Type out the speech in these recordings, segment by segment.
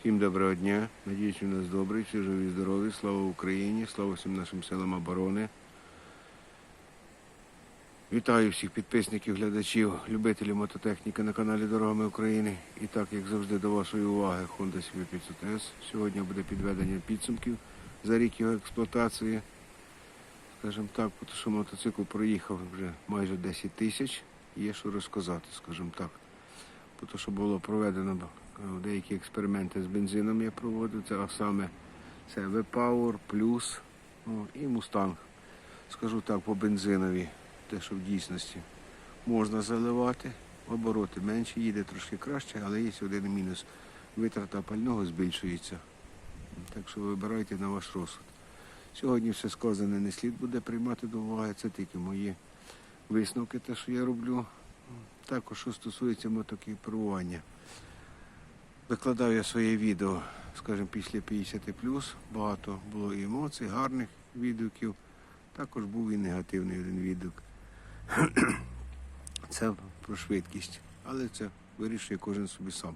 Всім доброго дня. Надіюсь, у нас добрий, всі живі, здорові. Слава Україні, слава всім нашим силам оборони. Вітаю всіх підписників, глядачів, любителів мототехніки на каналі Дорогами України. І так, як завжди, до вашої уваги Honda CB500S. Сьогодні буде підведення підсумків за рік його експлуатації. Скажімо так, тому що мотоцикл проїхав вже майже 10 тисяч. Є що розказати, скажімо так. Тому що було проведено деякі експерименти з бензином я проводив, це а саме це V-Power, Plus ну, і Mustang. Скажу так, по бензинові, те, що в дійсності можна заливати, обороти менше, їде трошки краще, але є один мінус. Витрата пального збільшується. Так що вибирайте на ваш розсуд. Сьогодні все сказане не слід буде приймати до уваги, це тільки мої висновки, те, що я роблю. Також, що стосується мотокіпірування. Викладав я своє відео, скажімо, після 50 Багато було і емоцій, гарних відгуків. Також був і негативний один відгук. Це про швидкість. Але це вирішує кожен собі сам.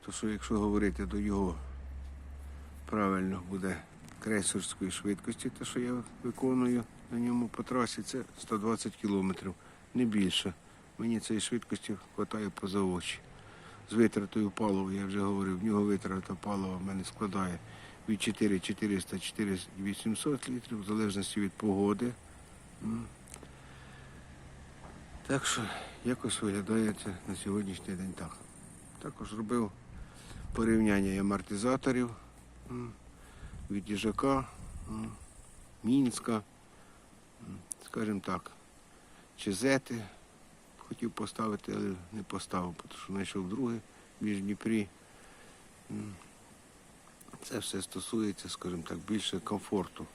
Тому що якщо говорити до його правильно буде крейсерської швидкості, те, що я виконую на ньому по трасі, це 120 кілометрів, не більше. Мені цієї швидкості вистачає поза очі. З витратою палива, я вже говорив, в нього витрата палива в мене складає від 4400 4800 літрів, в залежності від погоди. Так що якось виглядає на сьогоднішній день так. Також робив порівняння амортизаторів від їжака, Мінська, скажімо так, Чезети хотів поставити, але не поставив, тому що знайшов друге в Дніпрі. Це все стосується, скажімо так, більше комфорту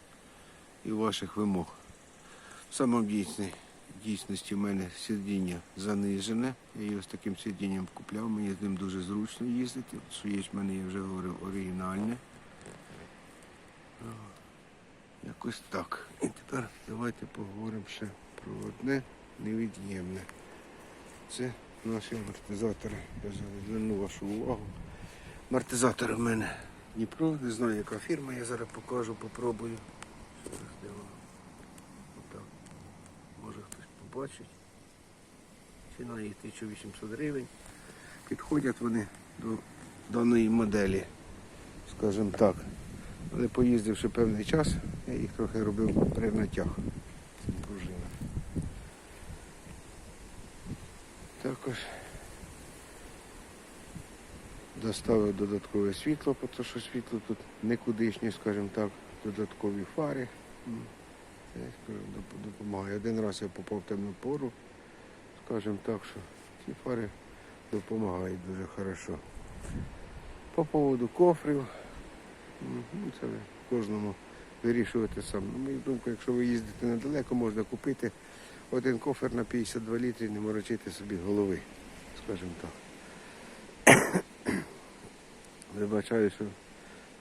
і ваших вимог. В самому дійсності в мене сидіння занижене. Я його з таким сидінням купляв, мені з ним дуже зручно їздити. Що є в мене, я вже говорив, оригінальне. Якось так. І тепер давайте поговоримо ще про одне невід'ємне. Це наші амортизатори. Я зверну вашу увагу. Амортизатори в мене Дніпро, не знаю яка фірма, я зараз покажу, попробую. Отак. Може хтось побачить. Ціна їх 1800 гривень. Підходять вони до даної моделі, скажімо так. Але поїздивши певний час, я їх трохи робив при натяг. Це пружина. Також доставив додаткове світло, тому що світло тут никудишнє, скажімо так, додаткові фари. Це допомагає. Один раз я попав в темну пору, скажімо так, що ці фари допомагають дуже хорошо. По поводу кофрів, ну, це кожному вирішувати сам. На мою думку, якщо ви їздите недалеко, можна купити один кофер на 52 літри не морочити собі голови, скажімо так. Вибачаю, що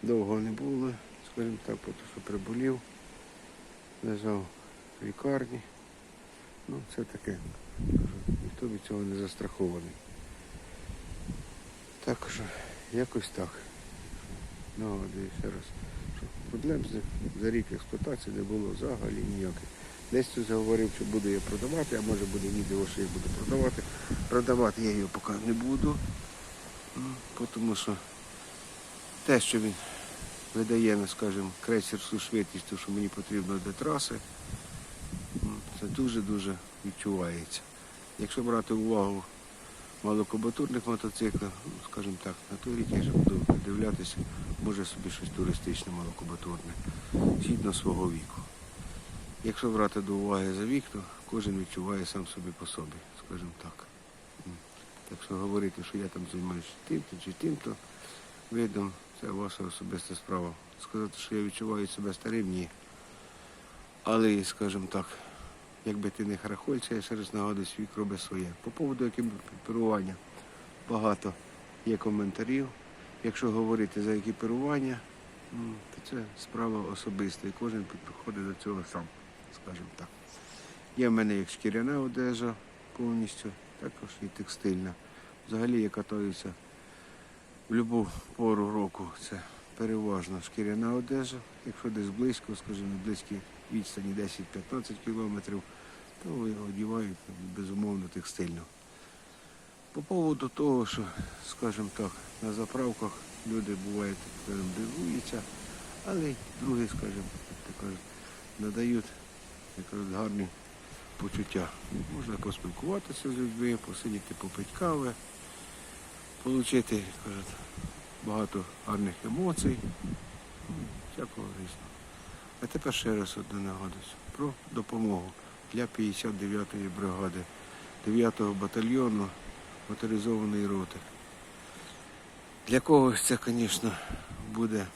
довго не було, скажімо так, тому що приболів, лежав в лікарні. Ну, це таке. Ніхто від цього не застрахований. Так що якось так. Нагадую ще раз, що проблем за рік експлуатації не було взагалі ніяких. Десь тут говорив, що буду я продавати, а може буде відео, що я буду продавати. Продавати я його поки не буду, тому що те, що він видає, ну, скажімо, крейсерську швидкість, то, що мені потрібно для траси, це дуже-дуже відчувається. Якщо брати увагу малокубатурних мотоциклів, ну, скажімо так, на той рік я вже буду дивлятися, може собі щось туристичне малокубатурне, згідно свого віку. Якщо брати до уваги за вік, то кожен відчуває сам собі по собі, скажімо так. Так що говорити, що я там займаюся тим-то чи тим-то видом, це ваша особиста справа. Сказати, що я відчуваю себе старим, ні. Але, скажімо так, якби ти не харахольця, я ще раз нагадую, вік робить своє. По поводу екіпірування багато є коментарів. Якщо говорити за екіпірування, то це справа особиста, і кожен підходить до цього сам, скажімо так. Є в мене як шкіряна одежа повністю, також і текстильна. Взагалі я катаюся в будь-яку пору року це переважно шкіряна одежа. Якщо десь близько, скажімо, на близькій відстані 10-15 кілометрів, то одівають безумовно текстильну. По поводу того, що, скажімо так, на заправках люди бувають дивуються, але другі, скажімо, то кажуть, надають як кажуть, гарні почуття. Можна поспілкуватися з людьми, посидіти, попити кави, отримати багато гарних емоцій, ну, всякого різного. А тепер ще раз одне нагадуюсь про допомогу для 59-ї бригади, 9-го батальйону моторизованої роти. Для когось це, звісно, буде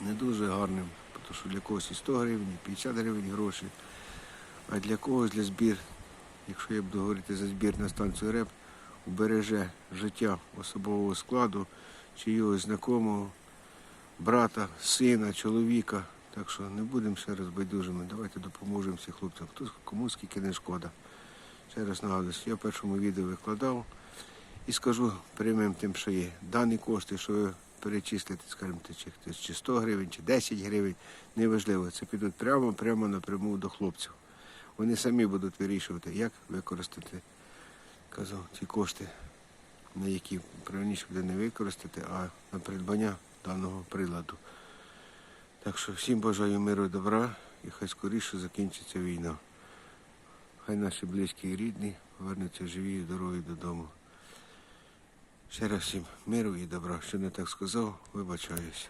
не дуже гарним, тому що для когось і 100 гривень, і 50 гривень гроші, а для когось для збір, якщо я буду говорити за збір на станцію РЕП, убереже життя особового складу чи його знайомого, брата, сина, чоловіка. Так що не будемо ще раз байдужими. Давайте допоможемо всім хлопцям. Хто кому скільки не шкода. Ще раз нагадую, я в першому відео викладав і скажу прямим тим, що є. Дані кошти, що ви перечислите, скажімо, чи 100 гривень, чи 10 гривень, неважливо. Це підуть прямо, прямо напряму до хлопців. Вони самі будуть вирішувати, як використати казав, ті кошти, на які правильніше буде не використати, а на придбання даного приладу. Так що всім бажаю миру і добра і хай скоріше закінчиться війна. Хай наші близькі і рідні повернуться живі і здорові додому. Ще раз всім миру і добра. Що не так сказав, вибачаюсь.